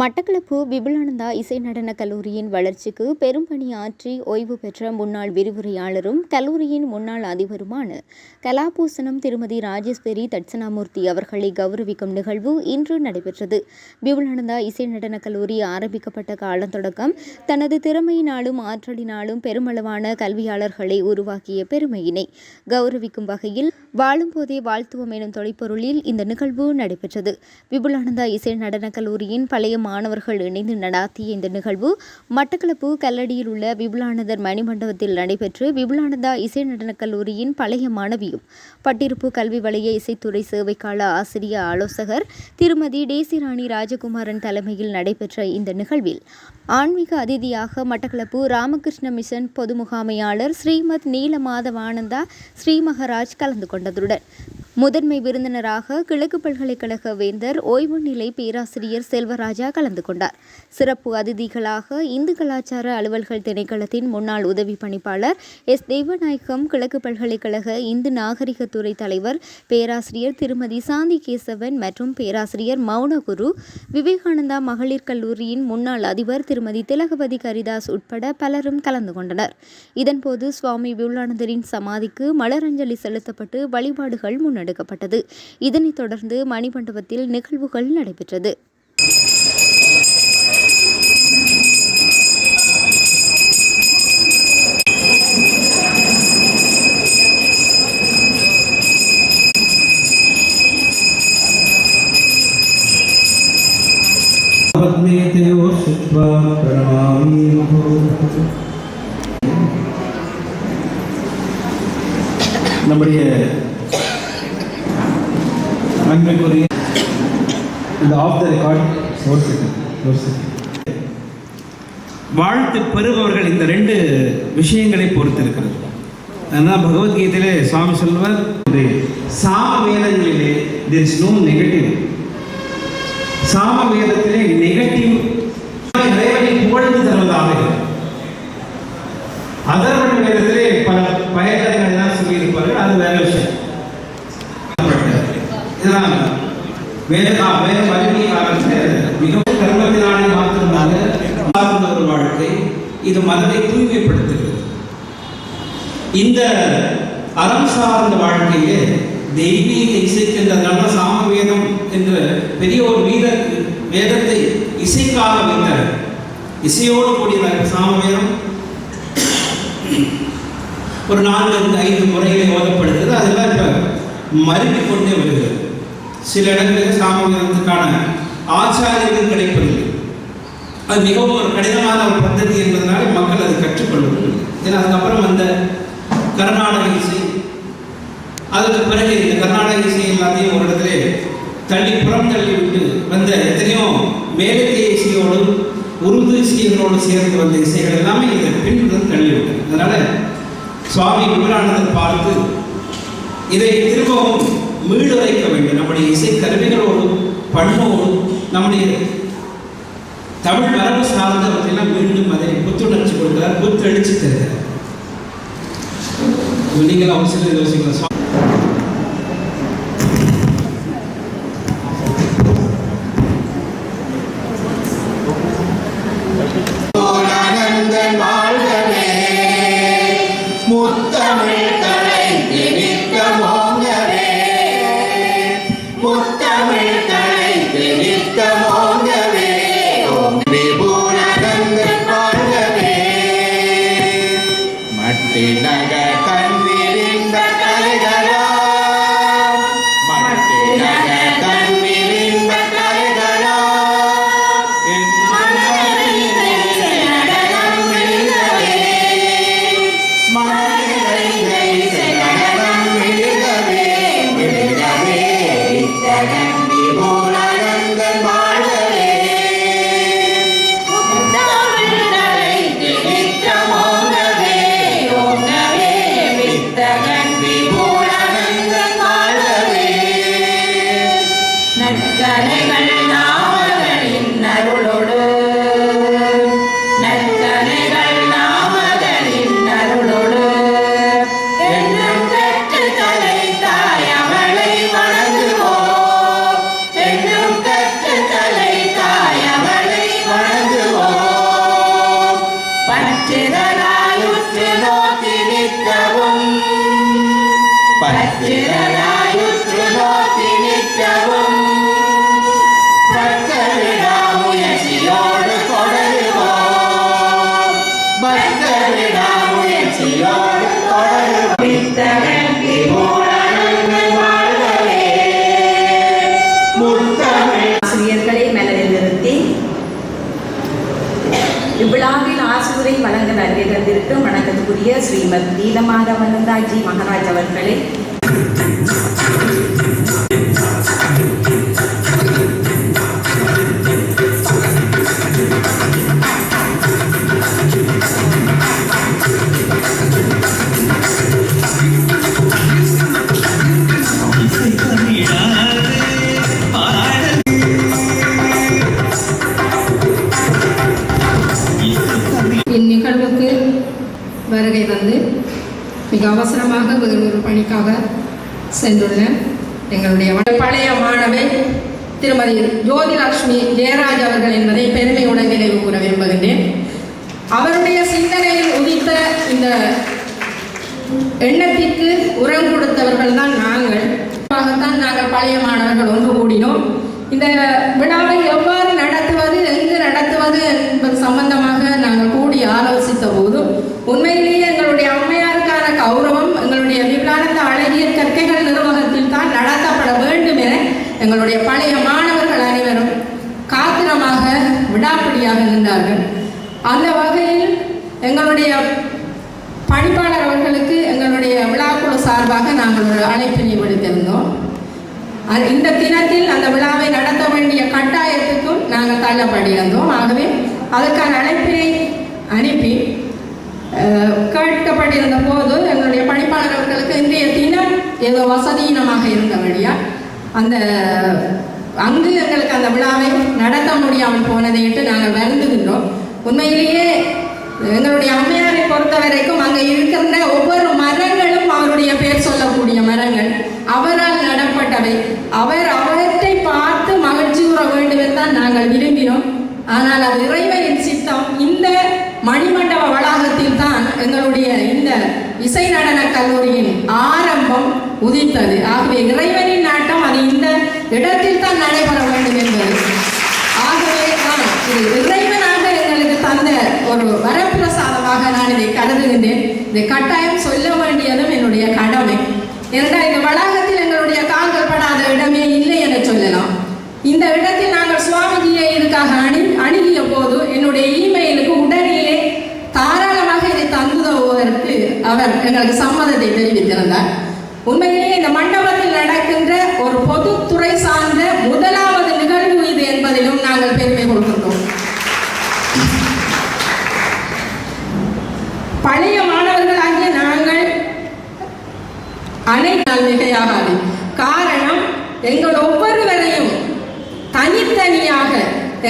மட்டக்களப்பு விபுலானந்தா இசை நடன கல்லூரியின் வளர்ச்சிக்கு பெரும் பணியாற்றி ஓய்வு பெற்ற முன்னாள் விரிவுரையாளரும் கல்லூரியின் முன்னாள் அதிபருமான கலாபூசணம் திருமதி ராஜேஸ்வரி தட்சணாமூர்த்தி அவர்களை கௌரவிக்கும் நிகழ்வு இன்று நடைபெற்றது. விபுலானந்தா இசை நடன கல்லூரி ஆரம்பிக்கப்பட்ட காலம் தொடக்கம் தனது திறமையினாலும் ஆற்றலினாலும் பெருமளவான கல்வியாளர்களை உருவாக்கிய பெருமையினை கௌரவிக்கும் வகையில் வாழும்போதே வாழ்த்துவம் எனும் தொலைப்பொருளில் இந்த நிகழ்வு நடைபெற்றது. விபுலானந்தா இசை நடன கல்லூரியின் பழைய மாணவர்கள் இணைந்து நடாத்திய இந்த நிகழ்வு மட்டக்களப்பு கல்லடியில் உள்ள விபுலானந்தர் மணிமண்டபத்தில் நடைபெற்று விபுலானந்தா இசை நடனக் கல்லூரியின் பழைய மாணவியும் பட்டிருப்பு கல்வி வலைய இசைத்துறை சேவைக்கால ஆசிரிய ஆலோசகர் திருமதி டேசிராணி ராஜகுமாரன் தலைமையில் நடைபெற்ற இந்த நிகழ்வில் ஆன்மீக அதிதியாக மட்டக்களப்பு ராமகிருஷ்ண மிஷன் பொது முகாமையாளர் ஸ்ரீமத் நீலமாதவானந்தா ஸ்ரீமகராஜ் கலந்து கொண்டதுடன் முதன்மை விருந்தினராக கிழக்கு பல்கலைக்கழக வேந்தர் ஓய்வு நிலை பேராசிரியர் செல்வராஜா கலந்து கொண்டார். சிறப்பு அதிதிகளாக இந்து கலாச்சார அலுவல்கள் திணைக்களத்தின் முன்னாள் உதவி பணிப்பாளர் எஸ். தெய்வநாயகம் கிழக்கு பல்கலைக்கழக இந்து நாகரிகத்துறை தலைவர் பேராசிரியர் திருமதி சாந்தி கேசவன் மற்றும் பேராசிரியர் மௌனகுரு விவேகானந்தா மகளிர் கல்லூரியின் முன்னாள் அதிபர் திருமதி திலகவதி கரிதாஸ் உட்பட பலரும் கலந்து கொண்டனர். இதன்போது சுவாமி விபுலானந்தரின் சமாதிக்கு மலரஞ்சலி செலுத்தப்பட்டு வழிபாடுகள் முன்னெடுக்கப்பட்டது இதனைத் தொடர்ந்து மணிமண்டபத்தில் நிகழ்வுகள் நடைபெற்றது पद्मेतयो श्रुत्वा प्रणमामि அன்புக்குரிய இந்த ஆஃப் த ரெக்கார்ட் வாழ்த்து பெறுபவர்கள் இந்த ரெண்டு விஷயங்களை பொறுத்திருக்கிறது. அதனால் பகவத்கீதையிலே சுவாமி சொல்வர் சாம வேதங்களிலே there இஸ் நோ நெகட்டிவ் சாம வேதத்திலே நெகட்டிவ் இறைவனை புகழ்ந்து தருவதாக இருக்கிறது. அதர்வண வேதத்திலே பல பயன்களை எல்லாம் சொல்லியிருப்பார்கள் அது வேற விஷயம். இதெல்லாம் வேத வேத அறிவியல் காலத்தில் மிகவும் கர்மத்தினாலே மாத்திரமாக சார்ந்த ஒரு வாழ்க்கை இது மனதை தூய்மைப்படுத்துகிறது. இந்த அறம் சார்ந்த வாழ்க்கையே தெய்வீக இசைக்கின்றதுனால சாமவேதம் என்ற பெரிய ஒரு வீர வேதத்தை இசைக்காக வைத்தார். இசையோடு கூடிய சாமவேதம் ஒரு நான்கு ஐந்து முறைகளை ஓதப்படுகிறது. அதெல்லாம் இப்போ மருவிக் கொண்டே வருகிறது. சில இடங்களில் சாமவேதத்துக்கான ஆச்சாரியர்கள் கிடைப்பதில்லை. அது மிகவும் ஒரு கடினமான ஒரு பద్ధதி என்பதனால மக்கள் அதை கற்றுக்கொள்வதில்லை ஏன்னா அதுக்கப்புறம் அந்த கர்நாடக இசை அதுக்கு பிறகு இந்த கர்நாடக இசை எல்லாத்தையும் ஒரு இடத்துல தள்ளி புறம் தள்ளி விட்டு வந்த எத்தனையோ மேலத்திய இசையோடு உருது இசைகளோடு சேர்ந்து வந்த இசைகள் எல்லாமே இதை பின்னுடன் தள்ளிவிட்டது அதனால சுவாமி விபரானந்தர் பார்த்து இதை திரும்பவும் மீளுரைக்க வேண்டும் நம்முடைய இசை கருவிகளோடு பண்ணோடு நம்முடைய தமிழ் மரபு சார்ந்தவற்றையெல்லாம் மீண்டும் அதை புத்துணர்ச்சி கொடுக்கிறார் புத்தெழுச்சி தருகிறார். நீங்கள் அவசியம் யோசிக்கலாம். முத்தமிழ் வழங்க வணக்கத்துக்குரிய ஸ்ரீமத் நீலமாதவனந்தாஜி மகாராஜ் அவர்களே. மிக அவசரமாக வேறு ஒரு பணிக்காக சென்றுள்ள எங்களுடைய பழைய மாணவை திருமதி ஜோதிலட்சுமி ஜெயராஜ் அவர்கள் என்பதை பெருமையுடன் நினைவு கூற விரும்புகின்றேன். அவருடைய சிந்தனையில் உதித்த இந்த எண்ணத்திற்கு உரம் கொடுத்தவர்கள் தான் நாங்கள். தான் நாங்கள் பழைய மாணவர்கள் ஒன்று கூடினோம். இந்த விழாவை எவ்வாறு நடத்துவது எங்கு நடத்துவது என்பது சம்பந்தமாக நாங்கள் கூடி ஆலோசித்த போது உண்மையிலேயே எங்களுடைய அம்மையார் கௌரவம் எங்களுடைய விபலானந்த அழகிய கற்கைகள் நிர்வாகத்தில் தான் நடத்தப்பட வேண்டும் என எங்களுடைய பழைய மாணவர்கள் அனைவரும் காத்திரமாக விடாப்பிடியாக நின்றார்கள் அந்த வகையில் எங்களுடைய பணிப்பாளர் அவர்களுக்கு எங்களுடைய விழாக்குழு சார்பாக நாங்கள் ஒரு அழைப்பினை விடுத்திருந்தோம். இந்த தினத்தில் அந்த விழாவை நடத்த வேண்டிய கட்டாயத்துக்கும் நாங்கள் தள்ளப்பட்டிருந்தோம். ஆகவே அதற்கான அழைப்பினை அனுப்பி கேட்கப்பட்டிருந்த போது எங்களுடைய பணிப்பாளர்களுக்கு இன்றைய தினம் ஏதோ வசதியினமாக இருந்தபடியா அந்த அங்கு எங்களுக்கு அந்த விழாவை நடத்த முடியாமல் போனதையிட்டு நாங்கள் வருந்துகின்றோம். உண்மையிலேயே எங்களுடைய அம்மையாரை பொறுத்த வரைக்கும் அங்கே இருக்கின்ற ஒவ்வொரு மரங்களும் அவருடைய பேர் சொல்லக்கூடிய மரங்கள். அவரால் நடப்பட்டவை. அவர் அவற்றை பார்த்து மகிழ்ச்சி கூற வேண்டும் என்று தான் நாங்கள் விரும்பினோம். ஆனால் அது இறைவனின் சித்தம். இந்த மணிமண்டபம் வளாகத்தில் தான் எங்களுடைய இந்த இசை நடன கல்லூரியின் ஆரம்பம் உதித்தது. ஆகவே இறைவனின் நாட்டம் அது இந்த இடத்தில் தான் நடைபெற வேண்டும் என்பது. ஆகவே தான் இது இறைவனாக எங்களுக்கு தந்த ஒரு வரப்பிரசாதமாக நான் இதை கருதுகின்றேன். இதை கட்டாயம் சொல்ல வேண்டியதும் என்னுடைய கடமை. ஏனென்றால் இந்த வளாகத்தில் எங்களுடைய கால்கள் படாத இடமே இல்லை என சொல்லலாம். இந்த இடத்தில் நாங்கள் சுவாமிஜியை இதுக்காக அணி அணுகிய போது என்னுடைய இமெயிலுக்கு உடனேயே தாராளமாக இதை தந்துதவுவதற்கு அவர் எங்களுக்கு சம்மதத்தை தெரிவித்திருந்தார் உண்மையிலேயே இந்த மண்டபத்தில் நடக்கின்ற ஒரு பொதுத்துறை சார்ந்த முதலாவது நிகழ்வு இது என்பதிலும் நாங்கள் பெருமை கொள்கின்றோம். பழைய மாணவர்களாகிய நாங்கள் அனைத்தால் மிகையாகாது காரணம் எங்கள் ஒவ்வொருவரையும் தனித்தனியாக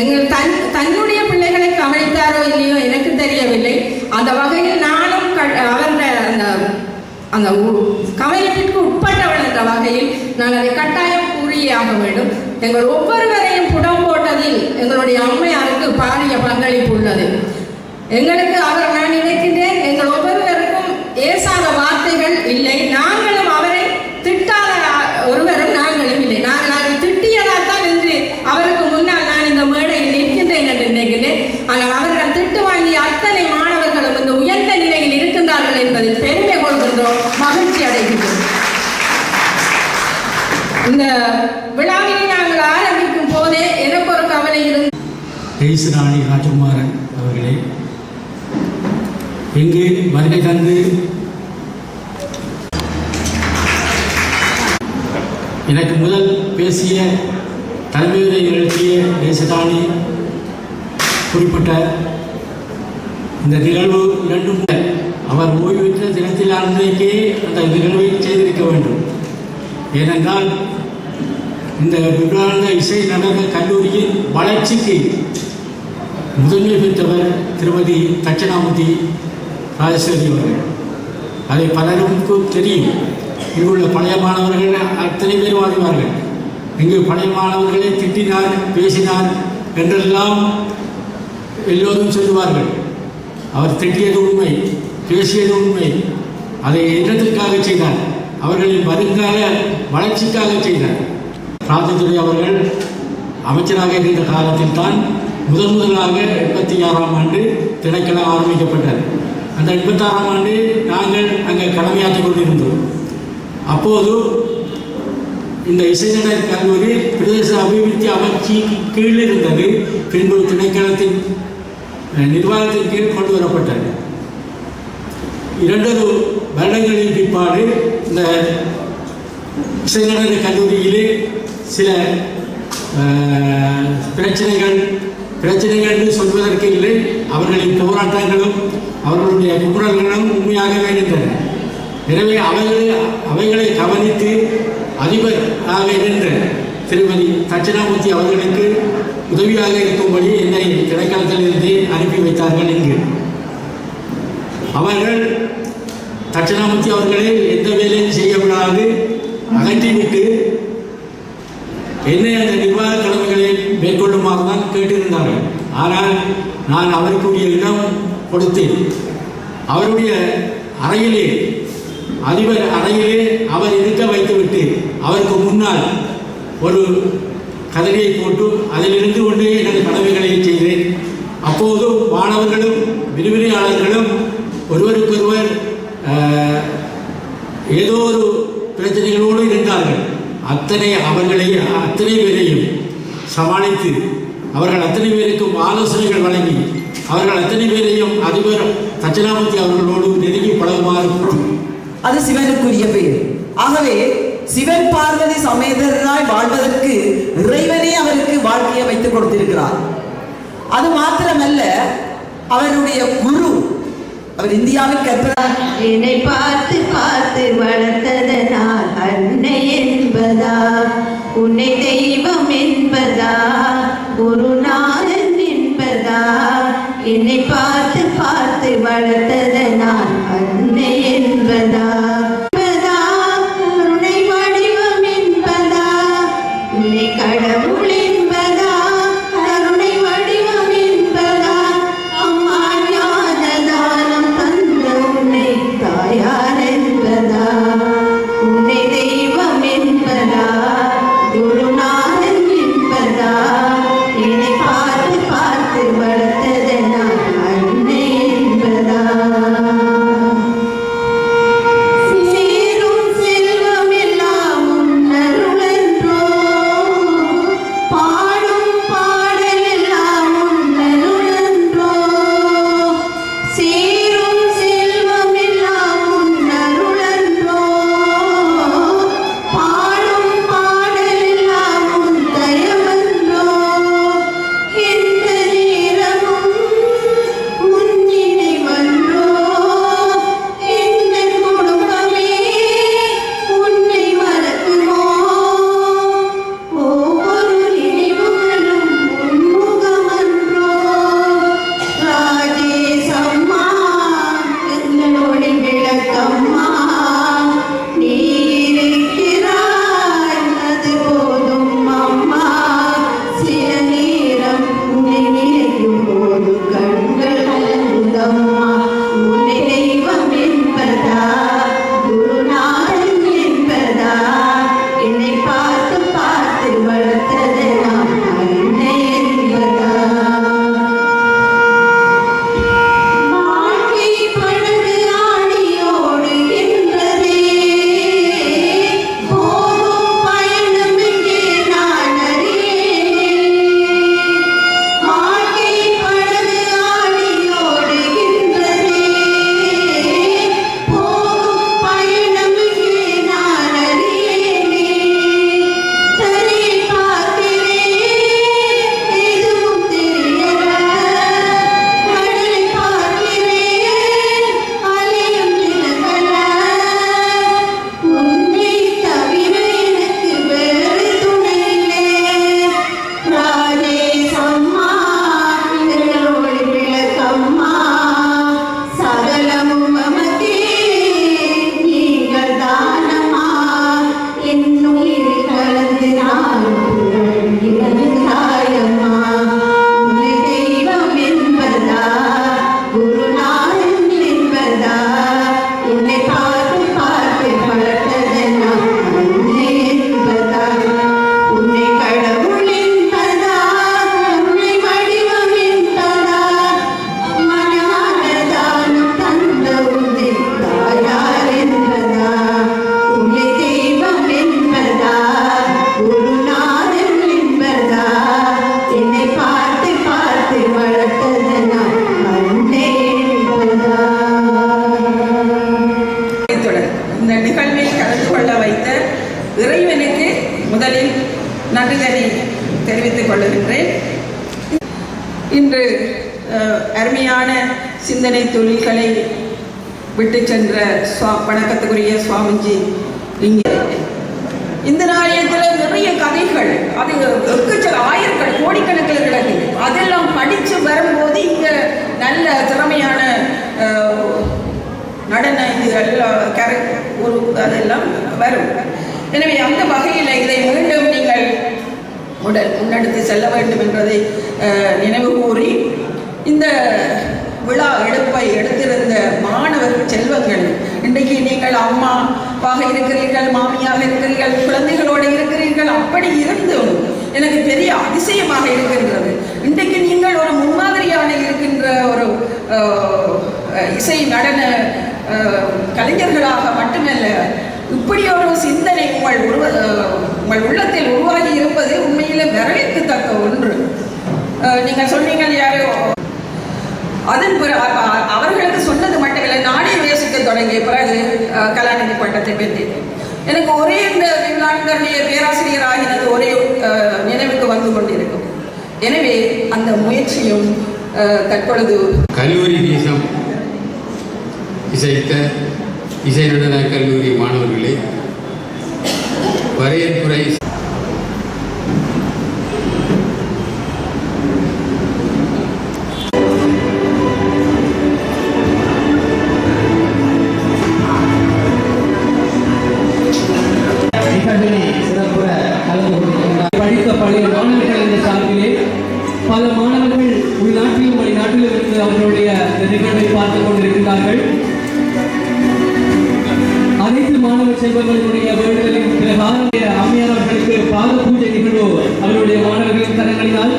எங்கள் தன் தன்னுடைய பிள்ளைகளை கவனித்தாரோ இல்லையோ எனக்கு தெரியவில்லை. அந்த வகையில் நானும் அவர்கள் அந்த அந்த உ- உட்பட்டவள் என்ற வகையில் நான் அதை கட்டாயம் கூறியே ஆக வேண்டும். எங்கள் ஒவ்வொருவரையும் புடம் போட்டதில் எங்களுடைய அம்மையாருக்கு பாரிய பங்களிப்பு உள்ளது. எங்களுக்கு அவர் நான் நினைக்கின்றேன் எங்கள் ஒவ்வொருவருக்கும் ஏசாத வார்த்தைகள் இல்லை. நான் அவரை திட்டாத ஒருவரும் நாங்களும் இல்லை நாங்கள் அதை திட்டியதால் தான் இன்று அவருக்கு முன்னால் நான் இந்த மேடையில் நிற்கின்றேன் என்று நினைக்கிறேன் ஆனால் அவரிடம் திட்டு வாங்கிய அத்தனை மாணவர்களும் இந்த உயர்ந்த நிலையில் இருக்கின்றார்கள் என்பதில் பெருமை கொள்கின்றோம் மகிழ்ச்சி அடைகின்றோம் இந்த விழாவினை நாங்கள் ஆரம்பிக்கும் போதே எனக்கு ஒரு கவலை இருந்து பேசுராணி ராஜகுமாரன் அவர்களே. இங்கு வருகை தந்து? எனக்கு முதல் பேசிய தலைமையுரை நிகழ்த்திய தேசதானி குறிப்பிட்ட இந்த நிகழ்வு இரண்டும் அவர் ஓய்வு பெற்ற தினத்தில் அன்றைக்கே அந்த நிகழ்வை செய்திருக்க வேண்டும். ஏனென்றால் இந்த விபரானந்த இசை நடன கல்லூரியின் வளர்ச்சிக்கு முதன்மை பெற்றவர் திருமதி தட்சிணாமூர்த்தி ராஜேஸ்வரி அவர்கள். அதை பலருக்கும் தெரியும். இங்குள்ள பழைய மாணவர்கள் அத்தனை பேர் வாழ்வார்கள் இங்கு பழைய மாணவர்களை திட்டினார் பேசினார் என்றெல்லாம் எல்லோரும் சொல்லுவார்கள். அவர் திட்டியது உண்மை பேசியது உண்மை. அதை என்னத்திற்காக செய்தார். அவர்களின் வருங்கால வளர்ச்சிக்காக செய்தார். ராஜதுரை அவர்கள் அமைச்சராக இருந்த காலத்தில் தான் முதன் முதலாக எண்பத்தி ஆறாம் ஆண்டு திணைக்களம் ஆரம்பிக்கப்பட்டது. அந்த எண்பத்தாறாம் ஆண்டு நாங்கள் அங்கே கடமையாற்றிக் கொண்டிருந்தோம். அப்போது இந்த இசைஞர் கல்லூரி பிரதேச அபிவிருத்தி அமைச்சிக்கு கீழ் இருந்தது. பின்பு திணைக்களத்தின் நிர்வாகத்தின் கீழ் கொண்டு வரப்பட்டது. இரண்டு வருடங்களின் பிற்பாடு இந்த இசைஞர் கல்லூரியிலே சில பிரச்சனைகள் பிரச்சனைகள் என்று சொல்வதற்கு இல்லை. அவர்களின் போராட்டங்களும் அவர்களுடைய குரல்களும் உண்மையாகவே இருந்தன எனவே அவைகளை அவைகளை கவனித்து அதிபராக இருந்த திருமதி தட்சிணாமூர்த்தி அவர்களுக்கு உதவியாக இருக்கும்படி என்னை திணைக்களத்திலிருந்து அனுப்பி வைத்தார்கள் இங்கு அவர்கள் தட்சிணாமூர்த்தி அவர்களை எந்த வேலையும் செய்யப்படாது அகற்றிவிட்டு என்னை அந்த நிர்வாக மேற்கொள்ளுமாறு தான் கேட்டிருந்தார்கள் ஆனால் நான் அவருக்குரிய இடம் கொடுத்தேன். அவருடைய அறையிலே அதிபர் அறையிலே அவர் இருக்க வைத்துவிட்டு அவருக்கு முன்னால் ஒரு கதறியை போட்டு அதிலிருந்து கொண்டே எனது கடமைகளை செய்தேன். அப்போது மாணவர்களும் விரிவுரையாளர்களும் ஒருவருக்கொருவர் ஏதோ ஒரு பிரச்சனைகளோடு இருந்தார்கள். அத்தனை அவர்களை அத்தனை பேரையும் சமாளித்து அவர்கள் அத்தனை பேருக்கும் ஆலோசனைகள் வழங்கி அவர்கள் அத்தனை பேரையும் அதிபர் தட்சிணாமூர்த்தி அவர்களோடு நெருங்கி பழகுமாறு அது சிவனுக்குரிய பெயர். ஆகவே சிவன் பார்வதி சமேதராய் வாழ்வதற்கு இறைவனே அவருக்கு வாழ்க்கையை வைத்துக் கொடுத்திருக்கிறார். அது மாத்திரமல்ல அவருடைய குரு அவர் இந்தியாவில் கற்ப என்னை பார்த்து பார்த்து வளர்த்ததனால் அன்னை என்பதா? உன்னை தெய்வம் என்பதா gurur தொழில்களை விட்டு சென்ற சுவா வணக்கத்துக்குரிய சுவாமிஜி இங்கே. இந்த நாணயத்தில் நிறைய கதைகள் அது எக்கச்சக்க ஆயிரக்கண கோடிக்கணக்கில் கிடக்குது அதெல்லாம் படித்து வரும்போது இங்கே நல்ல திறமையான நடன நடன எல்லாம் கரை ஒரு அதெல்லாம் வரும். எனவே அந்த வகையில் இதை மீண்டும் நீங்கள் உடல் முன்னெடுத்து செல்ல வேண்டும் என்பதை நினைவு கூறி இந்த விழா எடுப்பை எடுத்திருந்த மாணவர் செல்வங்கள் இன்றைக்கு நீங்கள் அம்மாவாக இருக்கிறீர்கள் மாமியாக இருக்கிறீர்கள் குழந்தைகளோடு இருக்கிறீர்கள் அப்படி இருந்தும் எனக்கு பெரிய அதிசயமாக இருக்கின்றது. இன்றைக்கு நீங்கள் ஒரு முன்மாதிரியான இருக்கின்ற ஒரு இசை நடன கலைஞர்களாக மட்டுமல்ல இப்படி ஒரு சிந்தனை உங்கள் உருவ உங்கள் உள்ளத்தில் உருவாகி இருப்பது உண்மையிலே வரவேற்கத்தக்க ஒன்று. நீங்கள் சொன்னீங்க யாரோ அதன் பிறகு அவர்களுக்கு சொன்னது மட்டுமில்லை நானே யோசிக்க தொடங்கிய பிறகு கலாநிதி பட்டத்தை பெற்றேன். எனக்கு ஒரே இந்த விமலாண்டருடைய பேராசிரியர் ஆகினது ஒரே அஹ், நினைவுக்கு வந்து கொண்டிருக்கும். எனவே அந்த முயற்சியும் தற்பொழுது கல்லூரி வீசம் இசைத்த இசை நடன கல்லூரி மாணவர்களே வரவேற்புரை கொண்டிருக்கிறார்கள். அனைத்து மாணவ செல்வங்களுடைய வேண்டுதலின் பிரகாரம் அம்மையார் பாத பூஜை நிகழ்வு அவருடைய மாணவர்களின் தரங்களினால்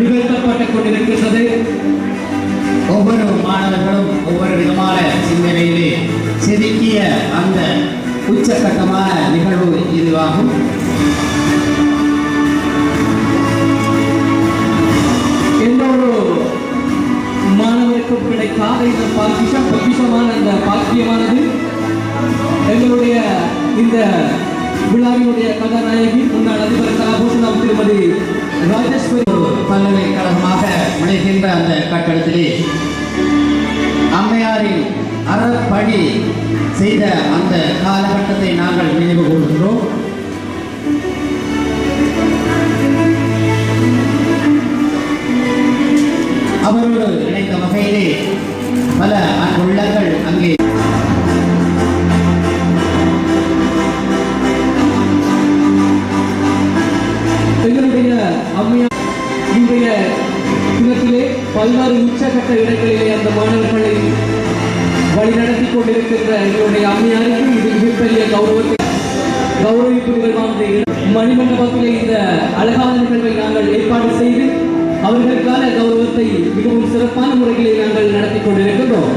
நிகழ்த்தப்பட்டுக் கொண்டிருக்கின்றது. ஒவ்வொரு மாணவர்களும் ஒவ்வொரு விதமான சிந்தனையிலே செதுக்கிய அந்த உச்சகட்டமான நிகழ்வு இதுவாகும். அனைவருக்கும் கிடைக்காத இந்த பாக்கிஷம் பொக்கிஷமான இந்த பாக்கியமானது. எங்களுடைய இந்த விழாவினுடைய கதாநாயகி முன்னாள் அதிபர் கலாபூஷணம் திருமதி ராஜேஸ்வரி பல்கலைக்கழகமாக விளைகின்ற அந்த கட்டடத்திலே அம்மையாரின் அறப்படி செய்த அந்த காலகட்டத்தை நாங்கள் நினைவு கொள்கின்றோம் இணைந்த வகையிலே பல உள்ளங்கள் அங்கே எங்களுடைய அம்மையார் இன்றைய தினத்திலே பல்வேறு உச்சகட்ட இடங்களிலே அந்த மாணவர்களை வழிநடத்தி கொண்டிருக்கின்ற எங்களுடைய அம்மையாருக்கு இது மிகப்பெரிய கௌரவத்தை கௌரவிப்பு நிகழ்வானது. மணிமண்டபத்திலே இந்த அழகான நிகழ்வை நாங்கள் ஏற்பாடு செய்து அவர்களுக்கான கௌரவத்தை மிகவும் சிறப்பான முறையில் நாங்கள் நடத்தி கொண்டிருக்கின்றோம்.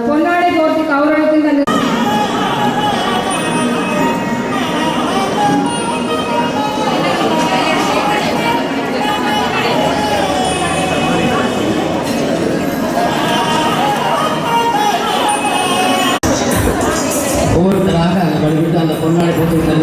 பொன்னாடை போர்த்தி கௌரவிக்கின்ற அந்த ஒவ்வொருத்தராக வழிபட்டு அந்த பொன்னாடை போட்டு இந்த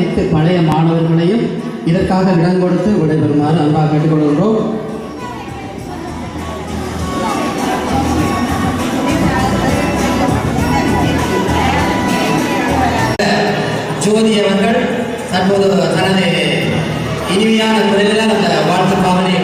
அனைத்து பழைய மாணவர்களையும் இதற்காக இடம் கொடுத்து விடைபெறுமாறு அன்பாக கேட்டுக்கொள்கின்றோம். ஜோதி அவர்கள் தற்போது தனது இனிமையான குரலில் அந்த வாழ்த்து பாவனை